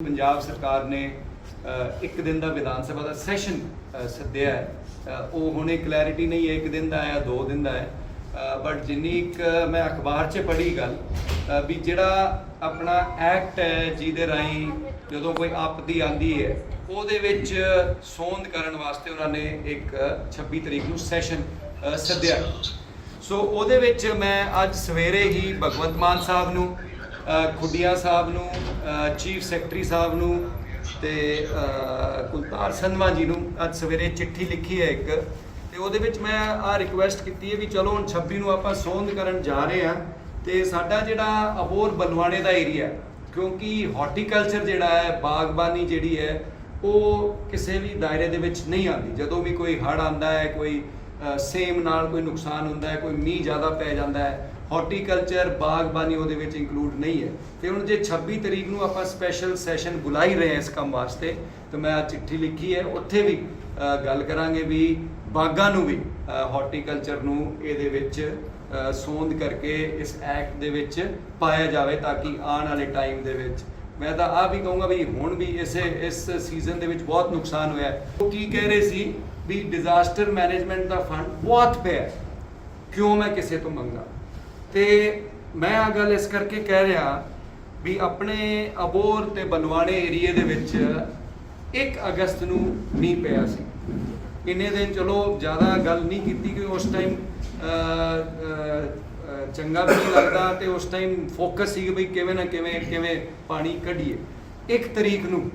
ਪੰਜਾਬ ਸਰਕਾਰ ਨੇ ਇੱਕ ਦਿਨ ਦਾ ਵਿਧਾਨ ਸਭਾ ਦਾ ਸੈਸ਼ਨ ਸੱਦਿਆ ਹੈ। ਉਹ ਹੁਣੇ ਕਲੈਰਿਟੀ ਨਹੀਂ ਹੈ, ਇੱਕ ਦਿਨ ਦਾ ਹੈ ਦੋ ਦਿਨ ਦਾ ਹੈ। ਬਟ ਜਿੰਨੀ ਇੱਕ ਮੈਂ ਅਖਬਾਰ 'ਚ ਪੜ੍ਹੀ ਗੱਲ ਵੀ ਜਿਹੜਾ ਆਪਣਾ ਐਕਟ ਹੈ ਜਿਹਦੇ ਰਾਹੀਂ ਜਦੋਂ ਕੋਈ ਆਪਦੀ ਆਂਦੀ ਹੈ, ਉਹਦੇ ਵਿੱਚ ਸੋਧ ਕਰਨ ਵਾਸਤੇ ਉਹਨਾਂ ਨੇ ਇੱਕ 26 ਤਰੀਕ ਨੂੰ ਸੈਸ਼ਨ ਸੱਦਿਆ। ਸੋ ਉਹਦੇ ਵਿੱਚ ਮੈਂ ਅੱਜ ਸਵੇਰੇ ਹੀ ਭਗਵੰਤ ਮਾਨ ਸਾਹਿਬ ਨੂੰ ਖੁੱਡੀਆਂ ਸਾਹਿਬ ਨੂੰ ਚੀਫ ਸੈਕਟਰੀ ਸਾਹਿਬ ਨੂੰ ਤੇ ਕੁਲਤਾਰ ਸੰਧਵਾ ਜੀ ਨੂੰ ਅੱਜ ਸਵੇਰੇ ਚਿੱਠੀ ਲਿਖੀ ਹੈ ਇੱਕ ਤੇ ਉਹਦੇ ਵਿੱਚ ਮੈਂ ਆ ਰਿਕੁਐਸਟ ਕੀਤੀ ਹੈ ਵੀ ਚਲੋ ਹੁਣ 26 ਨੂੰ ਆਪਾਂ ਸੋਧ ਕਰਨ ਜਾ ਰਹੇ ਹਾਂ ਤੇ ਸਾਡਾ ਜਿਹੜਾ ਅਬੋਰ ਬਲਵਾੜੇ ਦਾ ਏਰੀਆ ਕਿਉਂਕਿ ਹਾਰਟੀਕਲਚਰ ਜਿਹੜਾ ਹੈ, ਬਾਗਬਾਨੀ ਜਿਹੜੀ ਹੈ, ਉਹ ਕਿਸੇ ਵੀ ਦਾਇਰੇ ਦੇ ਵਿੱਚ ਨਹੀਂ ਆਉਂਦੀ। ਜਦੋਂ ਵੀ ਕੋਈ ਹੜ ਆਉਂਦਾ ਹੈ, ਕੋਈ ਸੇਮ ਨਾਲ ਕੋਈ ਨੁਕਸਾਨ ਹੁੰਦਾ ਹੈ, ਕੋਈ ਮੀਂਹ ਜ਼ਿਆਦਾ ਪੈ ਜਾਂਦਾ ਹੈ ਹਾਰਟੀਕਲਚਰ ਬਾਗਬਾਨੀ ਉਹਦੇ ਵਿੱਚ ਇਨਕਲੂਡ ਨਹੀਂ ਹੈ। ਤੇ ਹੁਣ ਜੇ 26 ਤਰੀਕ ਨੂੰ ਆਪਾਂ ਸਪੈਸ਼ਲ ਸੈਸ਼ਨ ਬੁਲਾ ਹੀ ਰਹੇ ਹਾਂ ਇਸ ਕੰਮ ਵਾਸਤੇ ਤਾਂ ਮੈਂ ਆ ਚਿੱਠੀ ਲਿਖੀ ਹੈ। ਉੱਥੇ ਵੀ ਗੱਲ ਕਰਾਂਗੇ ਵੀ ਬਾਗਾਂ ਨੂੰ ਵੀ ਹਾਰਟੀਕਲਚਰ ਨੂੰ ਇਹਦੇ ਵਿੱਚ ਅ, ਸੋਧ ਕਰਕੇ ਇਸ ਐਕਟ ਦੇ ਵਿੱਚ ਪਾਇਆ ਜਾਵੇ ਤਾਂ ਕਿ ਆਉਣ ਵਾਲੇ ਟਾਈਮ ਦੇ ਵਿੱਚ। ਮੈਂ ਤਾਂ ਆ ਵੀ ਕਹੂੰਗਾ ਵੀ ਹੁਣ ਵੀ ਇਸੇ ਇਸ ਸੀਜ਼ਨ ਦੇ ਵਿੱਚ ਬਹੁਤ ਨੁਕਸਾਨ ਹੋਇਆ। ਉਹ ਕੀ ਕਹਿ ਰਹੇ ਸੀ ਵੀ ਡਿਜ਼ਾਸਟਰ ਮੈਨੇਜਮੈਂਟ ਦਾ ਫੰਡ ਬਹੁਤ ਪਿਆ। ਕਿਉਂ ਮੈਂ ਕਿਸੇ ਤੋਂ ਮੰਗਾ ਤੇ ਮੈਂ ਆ ਗੱਲ ਇਸ ਕਰਕੇ ਕਹਿ ਰਿਹਾ ਵੀ ਆਪਣੇ ਅਬੋਰ ਤੇ ਬਲਵਾੜੇ ਏਰੀਏ ਦੇ ਵਿੱਚ 1 ਅਗਸਤ ਨੂੰ ਮੀਂਹ ਪਿਆ ਸੀ। ਇੰਨੇ ਦਿਨ ਚਲੋ ਜ਼ਿਆਦਾ ਗੱਲ ਨਹੀਂ ਕੀਤੀ ਕਿ ਉਸ ਟਾਈਮ ਚੰਗਾ ਵੀ ਨਹੀਂ ਲੱਗਦਾ ਤੇ ਉਸ ਟਾਈਮ ਫੋਕਸ ਸੀ ਵੀ ਕਿਵੇਂ ਨਾ ਕਿਵੇਂ ਕਿਵੇਂ ਪਾਣੀ ਕੱਢੀਏ। ਇੱਕ ਤਰੀਕ ਨੂੰ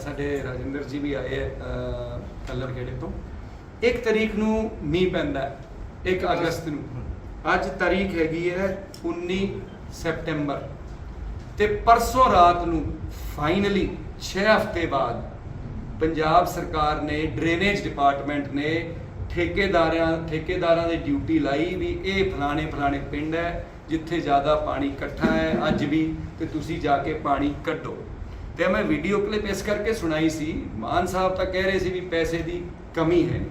ਸਾਡੇ ਰਾਜਿੰਦਰ ਜੀ ਵੀ ਆਏ ਹੈ ਕਲਰ ਖੇੜੇ ਤੋਂ। ਇੱਕ ਤਰੀਕ ਨੂੰ ਮੀਂਹ ਪੈਂਦਾ ਹੈ 1 ਅਗਸਤ ਨੂੰ। ਅੱਜ ਤਾਰੀਖ ਹੈਗੀ ਹੈ 19 ਸੈਪਟੈਂਬਰ। ਤੇ ਪਰਸੋਂ ਰਾਤ ਨੂੰ ਫਾਈਨਲੀ 6 ਹਫ਼ਤੇ ਬਾਅਦ ਪੰਜਾਬ ਸਰਕਾਰ ਨੇ ਡਰੇਨੇਜ ਡਿਪਾਰਟਮੈਂਟ ਨੇ ਠੇਕੇਦਾਰਾਂ ਠੇਕੇਦਾਰਾਂ ਦੀ ਡਿਊਟੀ ਲਾਈ ਵੀ ਇਹ ਫਲਾਣੇ ਫਲਾਣੇ ਪਿੰਡ ਹੈ ਜਿੱਥੇ ਜ਼ਿਆਦਾ ਪਾਣੀ ਇਕੱਠਾ ਹੈ ਅੱਜ ਵੀ ਤੇ ਤੁਸੀਂ ਜਾ ਕੇ ਪਾਣੀ ਕੱਢੋ। ਤੇ ਮੈਂ ਵੀਡੀਓ ਕਲਿੱਪ ਇਸ ਕਰਕੇ ਸੁਣਾਈ ਸੀ, ਮਾਨ ਸਾਹਿਬ ਤਾਂ ਕਹਿ ਰਹੇ ਸੀ ਵੀ ਪੈਸੇ ਦੀ ਕਮੀ ਹੈ ਨਹੀਂ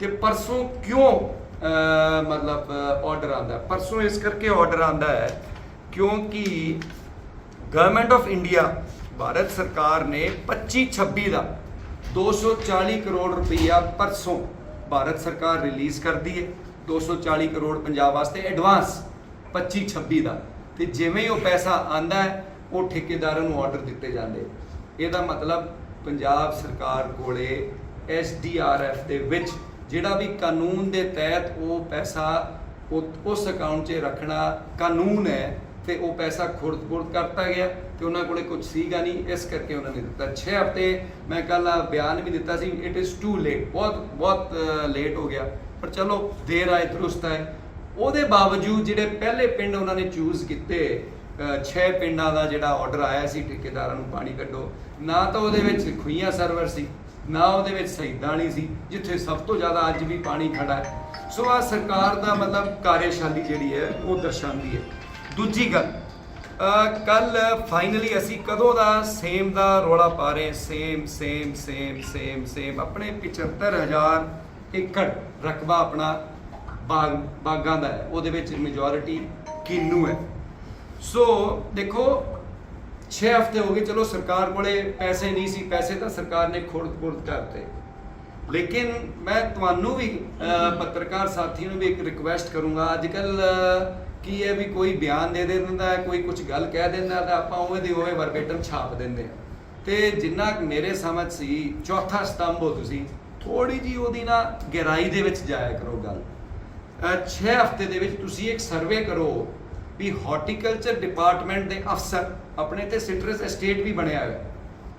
ਤੇ ਪਰਸੋਂ ਕਿਉਂ ਮਤਲਬ ਆਰਡਰ ਆਂਦਾ ਪਰਸੋਂ ਇਸ ਕਰਕੇ ਆਰਡਰ ਆਂਦਾ ਹੈ, ਕਿਉਂਕਿ ਗਵਰਨਮੈਂਟ ਆਫ ਇੰਡੀਆ ਭਾਰਤ ਸਰਕਾਰ ਨੇ 25 26 ਦਾ 240 ਕਰੋੜ ਰੁਪਈਆ ਪਰਸੋਂ ਭਾਰਤ ਸਰਕਾਰ ਰਿਲੀਜ਼ ਕਰਦੀ ਹੈ। 240 ਕਰੋੜ ਪੰਜਾਬ ਵਾਸਤੇ ਐਡਵਾਂਸ 25 26 ਦਾ। ਤੇ ਜਿਵੇਂ ਹੀ ਉਹ ਪੈਸਾ ਆਂਦਾ ਹੈ, ਉਹ ਠੇਕੇਦਾਰਾਂ ਨੂੰ ਆਰਡਰ ਦਿੱਤੇ ਜਾਂਦੇ ਇਹਦਾ ਮਤਲਬ ਪੰਜਾਬ ਸਰਕਾਰ ਕੋਲੇ ਐਸਡੀਆਰਐਫ ਦੇ ਵਿੱਚ ਜਿਹੜਾ ਵੀ ਕਾਨੂੰਨ ਦੇ ਤਹਿਤ ਉਹ ਪੈਸਾ ਉਹ- ਉਸ ਅਕਾਊਂਟ 'ਚ ਰੱਖਣਾ ਕਾਨੂੰਨ ਹੈ, ਤੇ ਉਹ ਪੈਸਾ ਖੁਰਦ-ਖੁਰਦ ਕਰਤਾ ਗਿਆ ਤੇ ਉਹਨਾਂ ਕੋਲੇ ਕੁਝ ਸੀਗਾ ਨਹੀਂ, ਇਸ ਕਰਕੇ ਉਹਨਾਂ ਨੇ ਦਿੱਤਾ। 6 ਹਫ਼ਤੇ ਮੈਂ ਕੱਲ ਬਿਆਨ ਵੀ ਦਿੱਤਾ ਸੀ ਇਟ ਇਜ਼ ਟੂ ਲੇਟ ਬਹੁਤ ਬਹੁਤ ਲੇਟ ਹੋ ਗਿਆ। ਪਰ ਚਲੋ, ਦੇਰ ਆਏ ਦਰੁਸਤ ਆਏ ਉਹਦੇ ਬਾਵਜੂਦ ਜਿਹੜੇ ਪਹਿਲੇ ਪਿੰਡ ਉਹਨਾਂ ਨੇ ਚੂਜ਼ ਕੀਤੇ 6 ਪਿੰਡਾਂ ਦਾ ਜਿਹੜਾ ਆਰਡਰ ਆਇਆ ਸੀ, ਠੇਕੇਦਾਰਾਂ ਨੂੰ ਪਾਣੀ ਕੱਢੋ। ਨਾ ਤਾਂ ਉਹਦੇ ਵਿੱਚ ਖੁਈਆਂ ਸਰਵਰ ਸੀ, ਨਾ ਉਹਦੇ ਵਿੱਚ ਸ਼ਹੀਦਾਂ ਵਾਲੀ ਸੀ, ਜਿੱਥੇ ਸਭ ਤੋਂ ਜ਼ਿਆਦਾ ਅੱਜ ਵੀ ਪਾਣੀ ਖੜਾ ਹੈ। ਸੋ ਆ ਸਰਕਾਰ ਦਾ ਮਤਲਬ ਕਾਰਜਸ਼ਾਲੀ ਜਿਹੜੀ ਹੈ, ਉਹ ਦਰਸਾਉਂਦੀ ਹੈ। ਦੂਜੀ ਗੱਲ ਕੱਲ ਫਾਈਨਲੀ ਅਸੀਂ ਕਦੋਂ ਦਾ ਸੇਮ ਦਾ ਰੋਲਾ ਪਾ ਰਹੇ? Same same same same same ਆਪਣੇ 75000 ਏਕੜ ਰਕਬਾ ਆਪਣਾ ਬਾਗ ਬਾਗਾਂ ਦਾ ਹੈ, ਉਹਦੇ ਵਿੱਚ ਮੈਜੋਰਿਟੀ ਕਿੰਨੂ ਹੈ। ਸੋ ਦੇਖੋ 6 ਹਫ਼ਤੇ ਹੋ ਗਏ, ਚਲੋ ਸਰਕਾਰ ਕੋਲੇ ਪੈਸੇ ਨਹੀਂ ਸੀ, ਪੈਸੇ ਤਾਂ ਸਰਕਾਰ ਨੇ ਖੁਰਦ-ਖੁਰਦ ਕਰਤੇ। ਲੇਕਿਨ ਮੈਂ ਤੁਹਾਨੂੰ ਵੀ ਪੱਤਰਕਾਰ ਸਾਥੀਆਂ ਨੂੰ ਵੀ ਇੱਕ ਰਿਕੁਐਸਟ ਕਰੂੰਗਾ ਅੱਜ ਕੱਲ ਕੀ ਹੈ ਵੀ ਕੋਈ ਬਿਆਨ ਦੇ ਦੇ ਦਿੰਦਾ ਕੋਈ ਕੁਝ ਗੱਲ ਕਹਿ ਦਿੰਦਾ ਤਾਂ ਆਪਾਂ ਉਵੇਂ ਦੀ ਉਵੇਂ ਵਰਬੇਟਮ ਛਾਪ ਦਿੰਦੇ ਆ ਤੇ ਜਿੰਨਾ ਮੇਰੇ ਸਮਝ ਸੀ, ਚੌਥਾ ਸਤੰਭ ਹੋ ਤੁਸੀਂ ਥੋੜੀ ਜੀ ਉਹਦੀ ਨਾ ਗਹਿਰਾਈ ਦੇ ਵਿੱਚ ਜਾਇਆ ਕਰੋ ਗੱਲ। 6 ਹਫ਼ਤੇ ਦੇ ਵਿੱਚ ਤੁਸੀਂ ਇੱਕ ਸਰਵੇ ਕਰੋ ਵੀ ਹਾਰਟੀਕਲਚਰ ਡਿਪਾਰਟਮੈਂਟ ਦੇ ਅਫਸਰ ਆਪਣੇ ਤੇ ਸਿਟਰਸ ਐਸਟੇਟ ਵੀ ਬਣਿਆ ਹੋਇਆ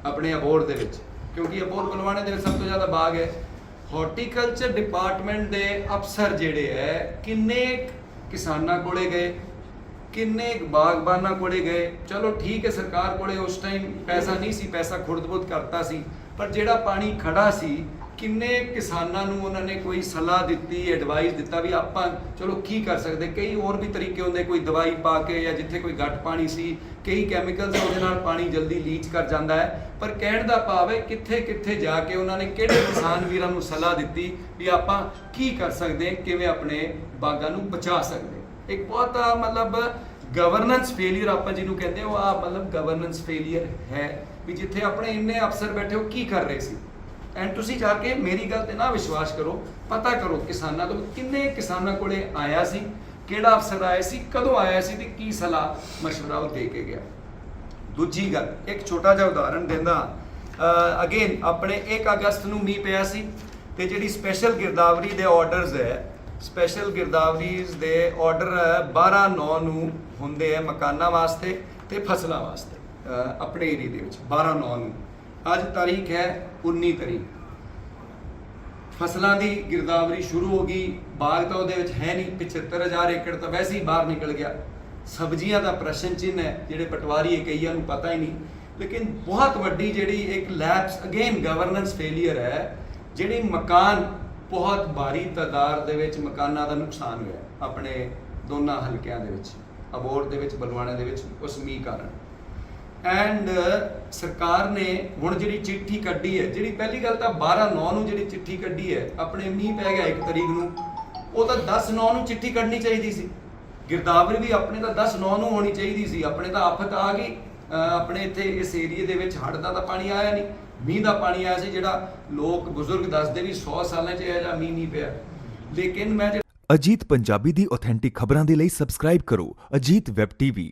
ਆਪਣੇ ਅਬੋਰ ਦੇ ਵਿੱਚ। ਕਿਉਂਕਿ ਅਬੋਰ ਬਲਵਾਣੇ ਦੇ ਵਿੱਚ ਸਭ ਤੋਂ ਜ਼ਿਆਦਾ ਬਾਗ ਹੈ। ਹਾਰਟੀਕਲਚਰ ਡਿਪਾਰਟਮੈਂਟ ਦੇ ਅਫਸਰ ਜਿਹੜੇ ਹੈ, ਕਿੰਨੇ ਕਿਸਾਨਾਂ ਕੋਲੇ ਗਏ, ਕਿੰਨੇ ਕੁ ਬਾਗਬਾਨਾਂ ਕੋਲੇ ਗਏ। ਚਲੋ ਠੀਕ ਹੈ, ਸਰਕਾਰ ਕੋਲੇ ਉਸ ਟਾਈਮ ਪੈਸਾ ਨਹੀਂ ਸੀ, ਪੈਸਾ ਖੁਰਦ-ਬੁਰਦ ਕਰਤਾ ਸੀ, ਪਰ ਜਿਹੜਾ ਪਾਣੀ ਖੜਾ ਸੀ ਕਿੰਨੇ ਕਿਸਾਨਾਂ ਨੂੰ ਉਹਨਾਂ ਨੇ ਕੋਈ ਸਲਾਹ ਦਿੱਤੀ ਐਡਵਾਈਸ ਦਿੱਤਾ ਵੀ ਆਪਾਂ ਚਲੋ ਕੀ ਕਰ ਸਕਦੇ? ਕਈ ਹੋਰ ਵੀ ਤਰੀਕੇ ਹੁੰਦੇ, ਕੋਈ ਦਵਾਈ ਪਾ ਕੇ ਜਾਂ ਜਿੱਥੇ ਕੋਈ ਘੱਟ ਪਾਣੀ ਸੀ, ਕਈ ਕੈਮੀਕਲਸ ਉਹਦੇ ਨਾਲ ਪਾਣੀ ਜਲਦੀ ਲੀਚ ਕਰ ਜਾਂਦਾ ਹੈ। ਪਰ ਕਹਿਣ ਦਾ ਭਾਵ ਹੈ ਕਿੱਥੇ ਕਿੱਥੇ ਜਾ ਕੇ ਉਹਨਾਂ ਨੇ ਕਿਹੜੇ ਕਿਸਾਨ ਵੀਰਾਂ ਨੂੰ ਸਲਾਹ ਦਿੱਤੀ ਵੀ ਆਪਾਂ ਕੀ ਕਰ ਸਕਦੇ, ਕਿਵੇਂ ਆਪਣੇ ਬਾਗਾਂ ਨੂੰ ਬਚਾ ਸਕਦੇ? ਇੱਕ ਬਹੁਤ ਮਤਲਬ ਗਵਰਨੈਂਸ ਫੇਲਿਅਰ ਆਪਾਂ ਜਿਹਨੂੰ ਕਹਿੰਦੇ ਉਹ ਆ ਮਤਲਬ ਗਵਰਨੈਂਸ ਫੇਲਿਅਰ ਹੈ। ਵੀ ਜਿੱਥੇ ਆਪਣੇ ਇੰਨੇ ਅਫਸਰ ਬੈਠੇ ਹੋ ਕੀ ਕਰ ਰਹੇ ਸੀ? ਐਂਡ ਤੁਸੀਂ ਜਾ ਕੇ ਮੇਰੀ ਗੱਲ ਤੇ ਨਾ ਵਿਸ਼ਵਾਸ ਕਰੋ, ਪਤਾ ਕਰੋ ਕਿਸਾਨਾਂ ਤੋਂ ਕਿੰਨੇ ਕਿਸਾਨਾਂ ਕੋਲੇ ਆਇਆ ਸੀ, ਕਿਹੜਾ ਅਫਸਰ ਆਇਆ ਸੀ, ਕਦੋਂ ਆਇਆ ਸੀ ਤੇ ਕੀ ਸਲਾਹ ਮਸ਼ਵਰਾ ਉਹ ਦੇ ਕੇ ਗਿਆ। ਦੂਜੀ ਗੱਲ, ਇੱਕ ਛੋਟਾ ਜਿਹਾ ਉਦਾਹਰਣ ਦਿੰਦਾ ਅਗੇਨ ਆਪਣੇ 1 ਅਗਸਤ ਨੂੰ ਮੀਂਹ ਪਿਆ ਸੀ ਤੇ ਜਿਹੜੀ ਸਪੈਸ਼ਲ ਗਿਰਦਾਵਰੀ ਦੇ ਆਰਡਰਸ ਹੈ ਸਪੈਸ਼ਲ ਗਿਰਦਾਵਰੀਜ਼ ਦੇ ਆਰਡਰ 12 9 ਨੂੰ ਹੁੰਦੇ ਹੈ ਮਕਾਨਾਂ ਵਾਸਤੇ ਤੇ ਫਸਲਾਂ ਵਾਸਤੇ ਆਪਣੇ ਏਰੀਆ ਦੇ ਵਿੱਚ 12 9 ਨੂੰ। ਅੱਜ ਤਾਰੀਖ ਹੈ 19 ਤਰੀਕ। ਫਸਲਾਂ ਦੀ ਗਿਰਦਾਵਰੀ ਸ਼ੁਰੂ ਹੋ ਗਈ, ਬਾਗ ਤਾਂ ਉਹਦੇ ਵਿੱਚ ਹੈ ਨਹੀਂ 75000 ਏਕੜ ਤਾਂ ਵੈਸੇ ਹੀ ਬਾਹਰ ਨਿਕਲ ਗਿਆ। ਸਬਜ਼ੀਆਂ ਦਾ ਪ੍ਰਸ਼ਨ ਚਿੰਨ੍ਹ ਹੈ, ਜਿਹੜੇ ਪਟਵਾਰੀ ਹੈ ਕਈਆਂ ਨੂੰ ਪਤਾ ਹੀ ਨਹੀਂ। ਲੇਕਿਨ ਬਹੁਤ ਵੱਡੀ ਜਿਹੜੀ ਇੱਕ ਲੈਪਸ ਅਗੇਨ ਗਵਰਨੈਂਸ ਫੇਲਿਅਰ ਹੈ, ਜਿਹੜੀ ਮਕਾਨ ਬਹੁਤ ਭਾਰੀ ਤਾਦਾਦ ਦੇ ਵਿੱਚ ਮਕਾਨਾਂ ਦਾ ਨੁਕਸਾਨ ਹੋਇਆ ਆਪਣੇ ਦੋਨਾਂ ਹਲਕਿਆਂ ਦੇ ਵਿੱਚ ਅਬੋਰ ਦੇ ਵਿੱਚ ਬਲਵਾਣਾ ਦੇ ਵਿੱਚ, ਉਸ ਮੀਂਹ ਕਾਰਨ। ਐਂਡ uh, ਸਰਕਾਰ ਨੇ ਹੁਣ ਜਿਹੜੀ ਚਿੱਠੀ ਕੱਢੀ ਹੈ, ਜਿਹੜੀ ਪਹਿਲੀ ਗੱਲ ਤਾਂ 12 9 ਨੂੰ ਜਿਹੜੀ ਚਿੱਠੀ ਕੱਢੀ ਹੈ, ਆਪਣੇ ਮੀਂਹ ਪੈ ਗਿਆ 1 ਤਰੀਕ ਨੂੰ, ਉਹ ਤਾਂ 10 9 ਨੂੰ ਚਿੱਠੀ ਕੱਢਣੀ ਚਾਹੀਦੀ ਸੀ। ਗਿਰਦਾਵਰੀ ਵੀ ਆਪਣੇ ਤਾਂ 10 9 ਨੂੰ ਹੋਣੀ ਚਾਹੀਦੀ ਸੀ, ਆਪਣੇ ਤਾਂ ਆਫਤ ਆ ਗਈ। ਆਪਣੇ ਇੱਥੇ ਇਸ ਏਰੀਏ ਦੇ ਵਿੱਚ ਹੜ੍ਹ ਦਾ ਤਾਂ ਪਾਣੀ ਆਇਆ ਨਹੀਂ, ਮੀਂਹ ਦਾ ਪਾਣੀ ਆਇਆ ਸੀ, ਜਿਹੜਾ ਲੋਕ ਬਜ਼ੁਰਗ ਦੱਸਦੇ ਵੀ 100 ਸਾਲਾਂ 'ਚ ਇਹ ਜਾਂ ਮੀਂਹ ਨਹੀਂ ਪਿਆ। ਲੇਕਿਨ ਮੈਂ ਜੇ ਅਜੀਤ ਪੰਜਾਬੀ ਦੀ ਆਥੈਂਟਿਕ ਖਬਰਾਂ ਦੇ ਲਈ ਸਬਸਕ੍ਰਾਈਬ ਕਰੋ, ਅਜੀਤ ਵੈਬ ਟੀਵੀ